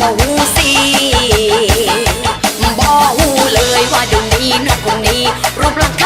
บ่ฮู้สิบ่ฮู้เลยว่าเดี๋ยวนี้นะคนนี้รูปร่าง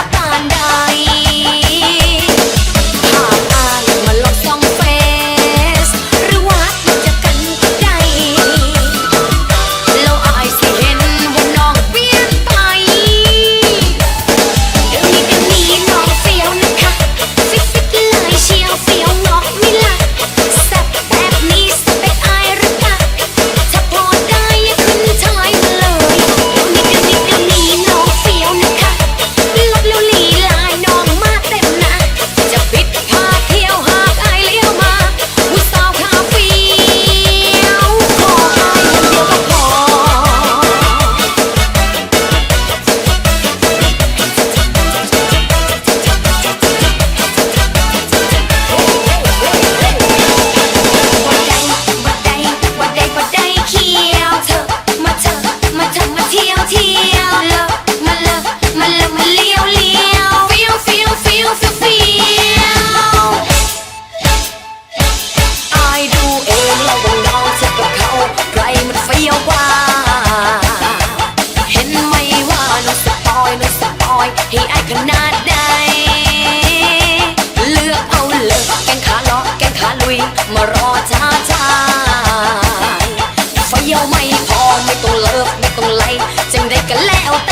ตรงไหลจังได้ก็แล้วแต่